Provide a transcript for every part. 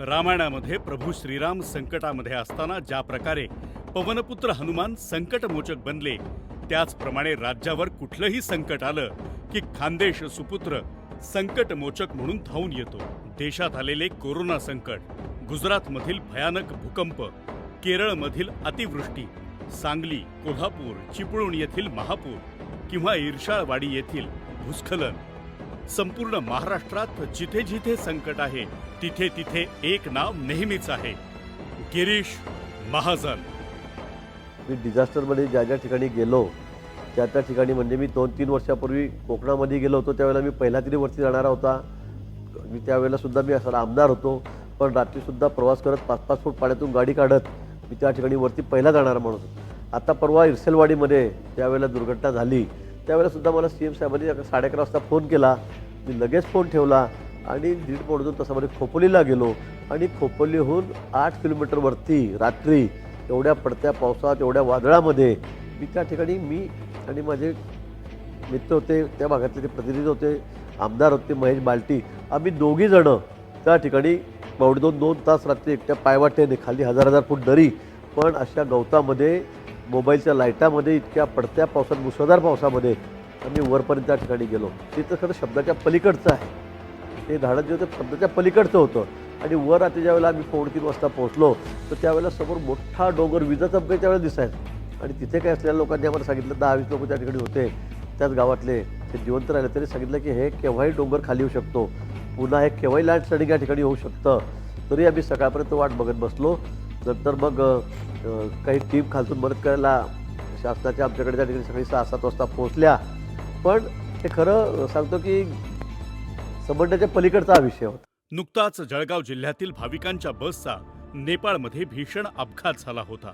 रामायणामध्ये प्रभू श्रीराम संकटामध्ये असताना ज्या प्रकारे पवनपुत्र हनुमान संकटमोचक बनले त्याचप्रमाणे राज्यावर कुठलंही संकट आलं की खानदेश सुपुत्र संकटमोचक म्हणून धावून येतो. देशात आलेले कोरोना संकट गुजरातमधील भयानक भूकंप केरळमधील अतिवृष्टी सांगली कोल्हापूर चिपळूण येथील महापूर किंवा ईर्षाळवाडी येथील भूस्खलन संपूर्ण महाराष्ट्रात जिथे जिथे संकट आहे तिथे तिथे एक नाव नेहमीच आहे गिरीश महाजन. मी डिझास्टरमध्ये ज्या ज्या ठिकाणी गेलो त्या त्या ठिकाणी म्हणजे मी दोन तीन वर्षापूर्वी कोकणामध्ये गेलो होतो त्यावेळेला मी पहिल्या तरी वरती जाणारा होता. मी त्यावेळेला सुद्धा मी असा आमदार होतो पण रात्रीसुद्धा प्रवास करत पाच पाच फूट पाण्यातून गाडी काढत मी त्या ठिकाणी वरती पहिला जाणारा म्हणून होतो. आता परवा इरसेलवाडीमध्ये त्यावेळेला दुर्घटना झाली त्यावेळेला सुद्धा मला सी एम साहेबांनी साडे अकरा वाजता फोन केला मी लगेच फोन ठेवला आणि दीड पावणे दोन तासामध्ये खोपोलीला गेलो. आणि खोपोलीहून आठ किलोमीटरवरती रात्री एवढ्या पडत्या पावसात एवढ्या वादळामध्ये मी त्या ठिकाणी मी आणि माझे मित्र होते त्या भागातले ते प्रतिनिधी होते आमदार होते महेश बाल्टी आम्ही दोघी जणं त्या ठिकाणी पावणे दोन दोन तास रात्री एकट्या पायवाटेने खाली हजार हजार फूट दरी पण अशा गवतामध्ये मोबाईलच्या लाईटामध्ये इतक्या पडत्या पावसात मुसळधार पावसामध्ये आम्ही वरपर्यंत त्या ठिकाणी गेलो. ते तर खरं शब्दाच्या पलीकडचं आहे. ते झाडं जे होतं सध्याच्या पलीकडचं होतं. आणि वर आता ज्यावेळेला आम्ही पावणे तीन वाजता पोहोचलो तर त्यावेळेला समोर मोठा डोंगर विजा अपघात त्यावेळेला दिसायचा आणि तिथे काय असलेल्या लोकांनी आम्हाला सांगितलं दहा वीस लोक त्या ठिकाणी होते. त्याच गावातले ते जिवंत राहिले. तरी सांगितलं की हे केव्हाही डोंगर खाली येऊ शकतो. पुन्हा हे केव्हाही लँडस्लायडिंग या ठिकाणी होऊ शकतं. तरी आम्ही सकाळपर्यंत वाट बघत बसलो. नंतर मग काही टीम खालतून मदत करायला शासनाच्या आमच्याकडे त्या ठिकाणी सकाळी सहा सात वाजता पोहोचल्या. पण हे खरं सांगतो की समजण्याच्या पलीकडचा हा विषय होता. नुकताच जळगाव जिल्ह्यातील भाविकांच्या बसचा नेपाळमध्ये भीषण अपघात झाला होता.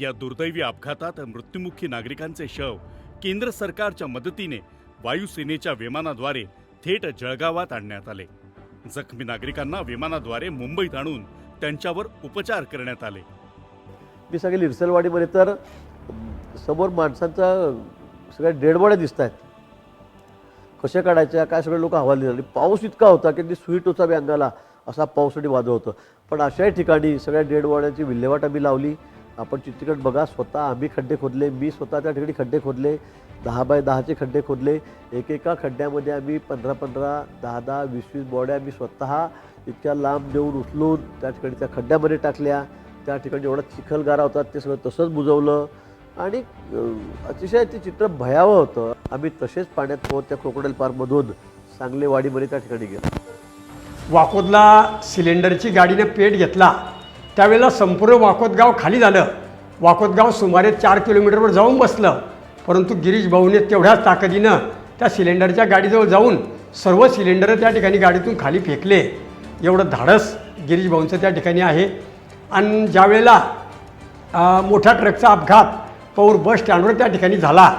या दुर्दैवी अपघातात मृत्युमुखी नागरिकांचे शव केंद्र सरकारच्या मदतीने वायुसेनेच्या विमानाद्वारे थेट जळगावात आणण्यात आले. जखमी नागरिकांना विमानाद्वारे मुंबईत आणून त्यांच्यावर उपचार करण्यात आले. मी सांगेल इरसलवाडीमध्ये तर समोर माणसांचा सगळ्या डेडबॉड्या दिसत आहेत कशा काढायच्या काय सगळे लोक हवाली झाली. पाऊस इतका होता की ती स्वीट होता अंगाला असा पाऊस वादळ होतं. पण अशाही ठिकाणी सगळ्या डेडवाड्याची विल्हेवाट आम्ही लावली. आपण चित्रकट बघा स्वतः आम्ही खड्डे खोदले मी स्वतः त्या ठिकाणी खड्डे खोदले दहा बाय दहाचे खड्डे खोदले. एकेका खड्ड्यामध्ये आम्ही पंधरा पंधरा दहा दहा वीस वीस बॉड्या आम्ही स्वतः इतक्या लांब देऊन उचलून त्या ठिकाणी त्या खड्ड्यामध्ये टाकल्या. त्या ठिकाणी जेवढा चिखलगारा होता ते सगळं तसंच बुजवलं. आणि अतिशय ते चित्र भयावह होतं. आम्ही तसेच पाण्यात पोहत त्या क्रोकोडाईल पार्कमधून सांगलेवाडीमध्ये त्या ठिकाणी गेलो. वाकोदला सिलेंडरची गाडीने पेट घेतला. त्यावेळेला संपूर्ण वाकोदगाव खाली झालं. वाकोदगाव सुमारे चार किलोमीटरवर जाऊन बसलं. परंतु गिरीश भाऊने तेवढ्याच ताकदीनं त्या सिलेंडरच्या गाडीजवळ जाऊन सर्व सिलेंडर त्या ठिकाणी गाडीतून खाली फेकले. एवढं धाडस गिरीश भाऊंचं त्या ठिकाणी आहे. आणि ज्यावेळेला मोठ्या ट्रकचा अपघात पौर बस स्टँडवर त्या ठिकाणी झाला.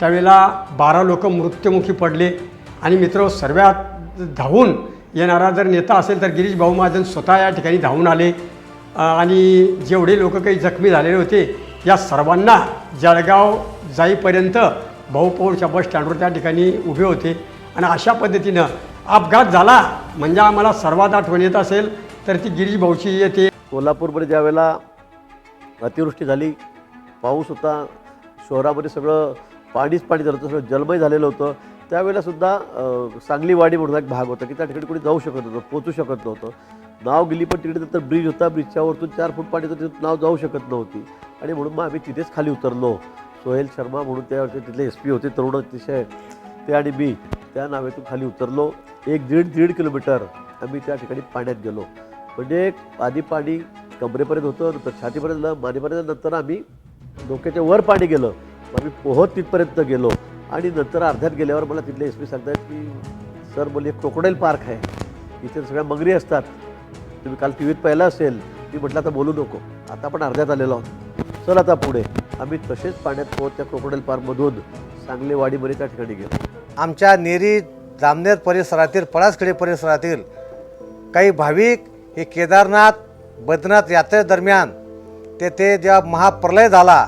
त्यावेळेला बारा लोक मृत्युमुखी पडले. आणि मित्र सर्वात धावून येणारा जर नेता असेल तर गिरीश भाऊ महाजन स्वतः या ठिकाणी धावून आले. आणि जेवढे लोक काही जखमी झालेले होते या सर्वांना जळगाव जाईपर्यंत भाऊ पौरच्या बस स्टँडवर त्या ठिकाणी उभे होते. आणि अशा पद्धतीनं अपघात झाला. म्हणजे आम्हाला सर्वात आठवण येत असेल तर ती गिरीश भाऊची येते. कोल्हापूरमध्ये ज्यावेळेला अतिवृष्टी झाली पाऊस होता शहरामध्ये सगळं पाणीच पाणी झालं होतं सगळं जलमय झालेलं होतं. त्यावेळेलासुद्धा सांगलीवाडी म्हणून एक भाग होता की त्या ठिकाणी कोणी जाऊ शकत नव्हतं पोचू शकत नव्हतं. नाव गेली पण तिकडे तर ब्रिज होता ब्रिजच्या वरतून चार फूट पाणी होतं तिथून नाव जाऊ शकत नव्हती. आणि म्हणून मग आम्ही तिथेच खाली उतरलो. सोहेल शर्मा म्हणून त्यावरचे तिथले एस पी होते तरुण अतिशय ते आणि मी त्या नावेतून खाली उतरलो. एक दीड दीड किलोमीटर आम्ही त्या ठिकाणी पाण्यात गेलो. म्हणजे आधी पाणी कमरेपर्यंत होतं नंतर छातीपर्यंत मानेपर्यंत नंतर आम्ही डोक्याच्या वर पाणी गेलं. मग आम्ही पोहत तिथपर्यंत गेलो. आणि नंतर अर्ध्यात गेल्यावर मला तिथले एस पी सांगतात की सर बोलले क्रोकोडाईल पार्क आहे. इथे सगळ्या मगरी असतात. तुम्ही काल टी व्हीत पाहिलं असेल. मी म्हटलं आता बोलू नको. आता आपण अर्ध्यात आलेलो आहोत. चल आता पुढे. आम्ही तसेच पाण्यात पोहत त्या क्रोकोडाईल पार्कमधून सांगलेवाडीमध्ये त्या ठिकाणी गेलो. आमच्या नेरी जामनेर परिसरातील पळासखेडे परिसरातील काही भाविक हे केदारनाथ बद्रीनाथ यात्रेदरम्यान तेथे जेव्हा महाप्रलय झाला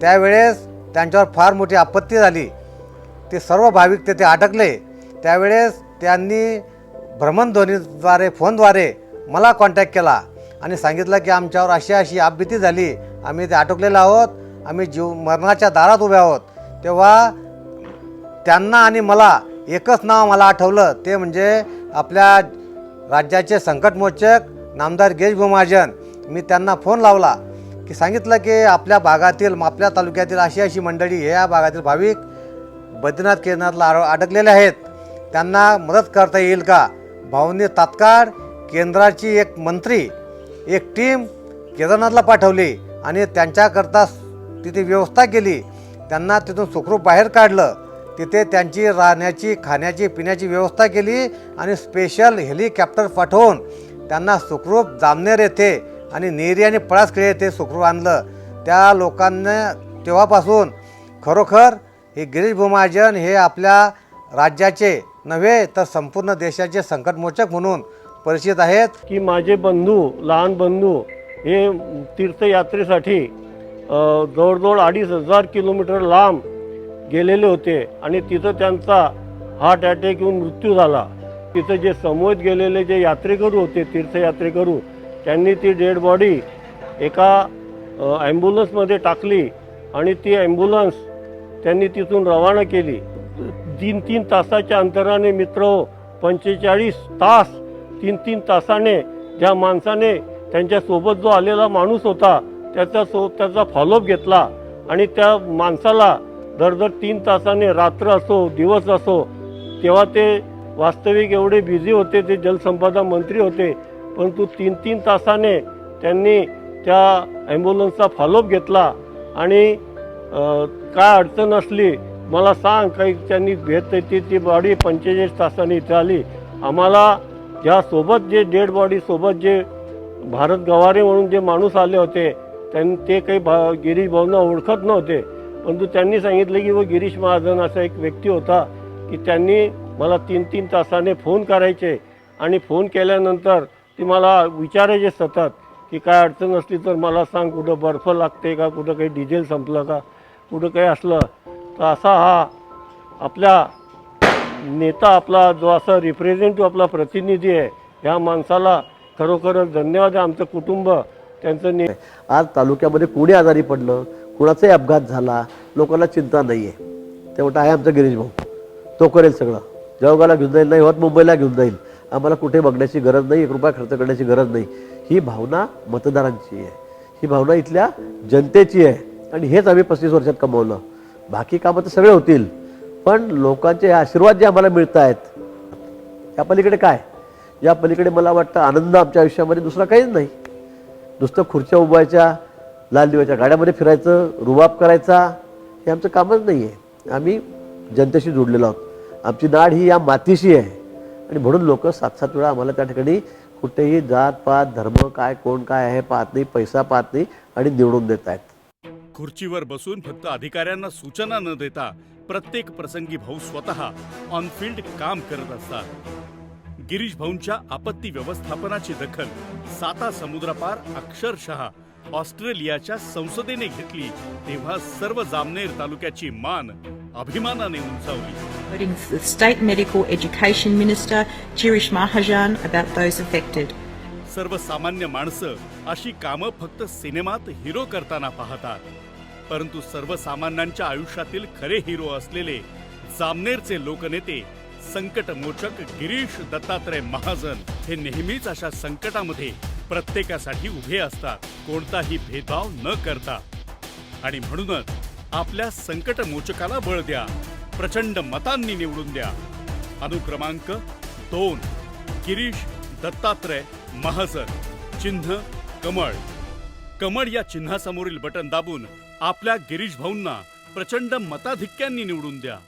त्यावेळेस त्यांच्यावर फार मोठी आपत्ती झाली. ते सर्व भाविक तेथे अडकले. त्यावेळेस त्यांनी भ्रमणध्वनीद्वारे फोनद्वारे मला कॉन्टॅक्ट केला आणि सांगितलं की आमच्यावर अशी अशी आपबीती झाली. आम्ही ते अटकलेलो आहोत. आम्ही जीव मरणाच्या दारात उभे आहोत. तेव्हा त्यांना आणि मला एकच नाव मला आठवलं. ते म्हणजे आपल्या राज्याचे संकटमोचक नामदार गिरीश महाजन मी त्यांना फोन लावला. की सांगितलं की आपल्या भागातील आपल्या तालुक्यातील अशी अशी मंडळी या भागातील भाविक बद्रीनाथ केदारनाथला आड- अडकलेले आहेत. त्यांना मदत करता येईल का? भाऊंनी तात्काळ केंद्राची एक मंत्री एक टीम केदारनाथला पाठवली आणि त्यांच्याकरता तिथे व्यवस्था केली. त्यांना तिथून सुखरूप बाहेर काढलं. तिथे त्यांची राहण्याची खाण्याची पिण्याची व्यवस्था केली आणि स्पेशल हेलिकॉप्टर पाठवून त्यांना सुखरूप जामनेर येथे आणि नेरी आणि पळासखेडे ते सुखरू आणलं. त्या लोकांना तेव्हापासून खरोखर हे गिरीश भूमार्जन हे आपल्या राज्याचे नव्हे तर संपूर्ण देशाचे संकटमोचक म्हणून परिचित आहेत. की माझे बंधू लहान बंधू हे तीर्थयात्रेसाठी जवळजवळ अडीच हजार किलोमीटर लांब गेलेले होते आणि तिथं त्यांचा हार्ट अटॅक येऊन मृत्यू झाला. तिथं जे समोर गेलेले जे यात्रेकरू होते तीर्थयात्रेकरू त्यांनी ती डेड बॉडी एका ॲम्ब्युलन्समध्ये टाकली आणि ती ॲम्ब्युलन्स त्यांनी तिथून रवाना केली. तीन तीन तासाच्या अंतराने मित्र हो, पंचेचाळीस तास तीन तीन तासाने ज्या माणसाने त्यांच्यासोबत जो आलेला माणूस होता त्याचा सो त्याचा फॉलोअप घेतला आणि त्या माणसाला दर दर तीन तासाने रात्र असो दिवस असो तेव्हा ते वास्तविक एवढे बिझी होते ते जलसंपदा मंत्री होते परंतु तीन तीन तासाने त्यांनी त्या ॲम्ब्युलन्सचा फॉलोअप घेतला. आणि काय अडचण असली मला सांग काही त्यांनी भेट ती ती बॉडी पंचेचाळीस तासांनी इथे आली. आम्हाला ज्यासोबत जे डेड बॉडीसोबत जे भारत गवारे म्हणून जे माणूस आले होते त्यां ते काही भा गिरीश भाऊंना ओळखत नव्हते. परंतु त्यांनी सांगितलं की व गिरीश महाजन असा एक व्यक्ती होता की त्यांनी मला तीन तीन तासाने फोन करायचे. आणि फोन केल्यानंतर ती मला विचारायचे सतत की काय अडचण असली तर मला सांग कुठं बर्फ लागते का कुठं काही डिझेल संपलं का कुठं काही असलं. तर असा हा आपल्या नेता आपला जो असा रिप्रेझेंटिव्ह आपला प्रतिनिधी आहे ह्या माणसाला खरोखरच धन्यवाद आहे. आमचं कुटुंब त्यांचं ने आज तालुक्यामध्ये कोणी आजारी पडलं कुणाचाही अपघात झाला लोकांना चिंता नाही आहे ते म्हणतात आहे आमचा गिरीश भाऊ. तो करेल सगळं. जळगावला घेऊन जाईल नाही होत मुंबईला घेऊन जाईल. आम्हाला कुठे बघण्याची गरज नाही एक रुपया खर्च करण्याची गरज नाही. ही भावना मतदारांची आहे. ही भावना इथल्या जनतेची आहे. आणि हेच आम्ही पस्तीस वर्षात कमवलं. बाकी कामं तर सगळे होतील. पण लोकांचे आशीर्वाद जे आम्हाला मिळत आहेत या पलीकडे काय? या पलीकडे मला वाटतं आनंद आमच्या आयुष्यामध्ये दुसरा काहीच नाही. नुसतं खुर्च्या उभवायच्या लाल दिव्याच्या गाड्यामध्ये फिरायचं रुबाब करायचा हे आमचं कामच नाही आहे आम्ही जनतेशी जोडलेलो आहोत. आमची नाड ही या मातीशी आहे. आणि म्हणून लोक सात सात वेळा आम्हाला त्या ठिकाणी कुठेही जात पात धर्म काय कोण काय आहे पाहत नाही पैसा पाहत नाही आणि निवडून देत आहेत. खुर्चीवर बसून फक्त अधिकाऱ्यांना सूचना न देता प्रत्येक प्रसंगी भाऊ स्वतः ऑनफिल्ड काम करत असतात. गिरीश भाऊंच्या आपत्ती व्यवस्थापनाची दखल साता समुद्रापार अक्षरशः ऑस्ट्रेलियाच्या संसदेने घेतली तेव्हा सर्व जामनेर तालुक्याची मान अभिमानाने उंचावली. The State Medical Education Minister, Girish Mahajan, about those affected. सर्वसामान्य माणसं अशी कामं फक्त सिनेमात हिरो करताना पाहतात. परंतु सर्वसामान्यांच्या आयुष्यातील खरे हिरो असलेले जामनेरचे लोकनेते संकटमोचक गिरीश दत्तात्रय महाजन हे नेहमीच अशा संकटामध्ये प्रत्येकासाठी उभे असतात. कोणताही भेदभाव न करता. आणि म्हणूनच आपल्या संकटमोचकाला बळ द्या. प्रचंड मतांनी निवडून द्या. अनुक्रमांक दोन. गिरीश दत्तात्रय महाजन चिन्ह कमळ. कमळ या चिन्हासमोरील बटन दाबून आपल्या गिरीश भाऊंना प्रचंड मताधिक्यांनी निवडून द्या.